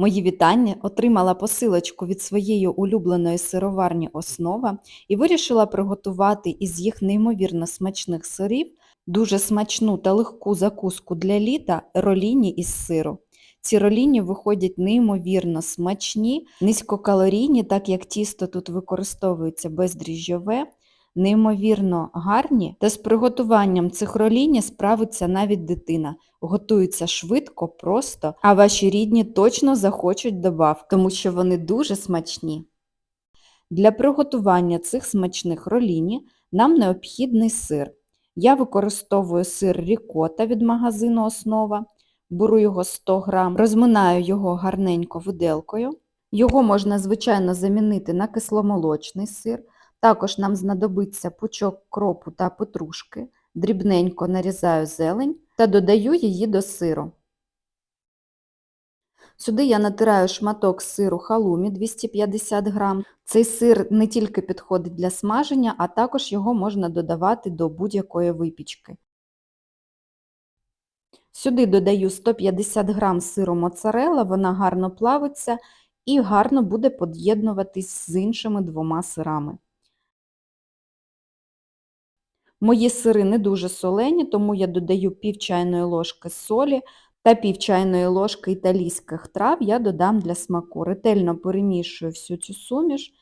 Мої вітання отримала посилочку від своєї улюбленої сироварні Основа і вирішила приготувати із їх неймовірно смачних сирів дуже смачну та легку закуску для літа роліні із сиру. Ці роліні виходять неймовірно смачні, низькокалорійні, так як тісто тут використовується бездріжджове, неймовірно гарні, та з приготуванням цих роліні справиться навіть дитина. Готуються швидко, просто, а ваші рідні точно захочуть добав, тому що вони дуже смачні. Для приготування цих смачних роліні нам необхідний сир. Я використовую сир рікота від магазину Основа, беру його 100 г, розминаю його гарненько виделкою. Його можна, звичайно, замінити на кисломолочний сир. Також нам знадобиться пучок кропу та петрушки, дрібненько нарізаю зелень та додаю її до сиру. Сюди я натираю шматок сиру халумі 250 г. Цей сир не тільки підходить для смаження, а також його можна додавати до будь-якої випічки. Сюди додаю 150 г сиру моцарелла, вона гарно плавиться і гарно буде поєднуватись з іншими двома сирами. Мої сири не дуже солені, тому я додаю пів чайної ложки солі та пів чайної ложки італійських трав я додам для смаку. Ретельно перемішую всю цю суміш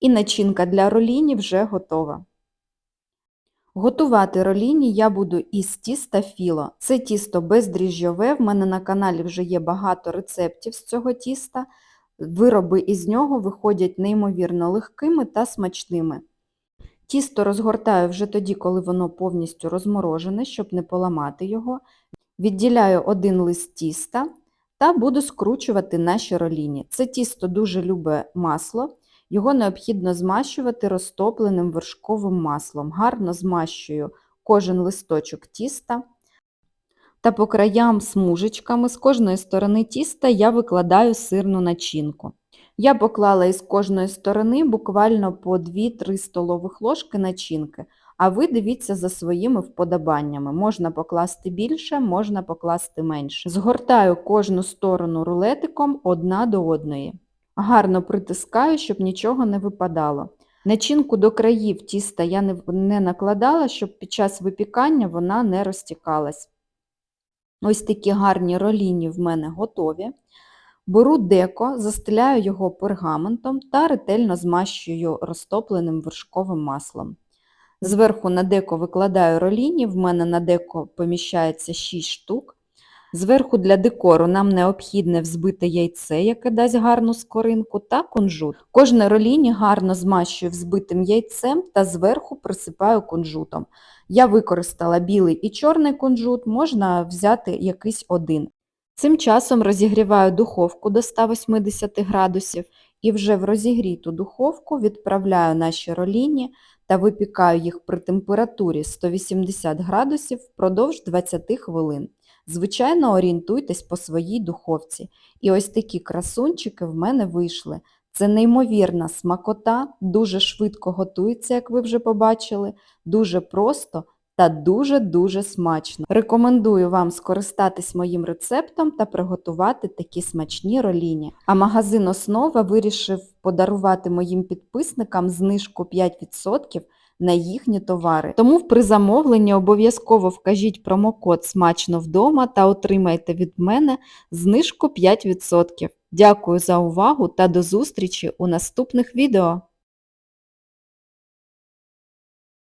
і начинка для роліні вже готова. Готувати роліні я буду із тіста філо. Це тісто бездріжджове, в мене на каналі вже є багато рецептів з цього тіста. Вироби із нього виходять неймовірно легкими та смачними. Тісто розгортаю вже тоді, коли воно повністю розморожене, щоб не поламати його. Відділяю один лист тіста та буду скручувати наші роліні. Це тісто дуже любить масло, його необхідно змащувати розтопленим вершковим маслом. Гарно змащую кожен листочок тіста та по краям смужечками з кожної сторони тіста я викладаю сирну начинку. Я поклала із кожної сторони буквально по 2-3 столових ложки начинки, а ви дивіться за своїми вподобаннями. Можна покласти більше, можна покласти менше. Згортаю кожну сторону рулетиком одна до одної. Гарно притискаю, щоб нічого не випадало. Начинку до країв тіста я не, накладала, щоб під час випікання вона не розтікалась. Ось такі гарні роліні в мене готові. Беру деко, застеляю його пергаментом та ретельно змащую розтопленим вершковим маслом. Зверху на деко викладаю роліні, в мене на деко поміщається 6 штук. Зверху для декору нам необхідне взбите яйце, яке дасть гарну скоринку, та кунжут. Кожне роліні гарно змащую взбитим яйцем та зверху присипаю кунжутом. Я використала білий і чорний кунжут, можна взяти якийсь один. Цим часом розігріваю духовку до 180 градусів і вже в розігріту духовку відправляю наші роліні та випікаю їх при температурі 180 градусів впродовж 20 хвилин. Звичайно, орієнтуйтесь по своїй духовці. І ось такі красунчики в мене вийшли. Це неймовірна смакота, дуже швидко готується, як ви вже побачили, дуже просто та дуже-дуже смачно. Рекомендую вам скористатись моїм рецептом та приготувати такі смачні роліні. А магазин Основа вирішив подарувати моїм підписникам знижку 5% на їхні товари. Тому при замовленні обов'язково вкажіть промокод Смачно вдома та отримайте від мене знижку 5%. Дякую за увагу та до зустрічі у наступних відео!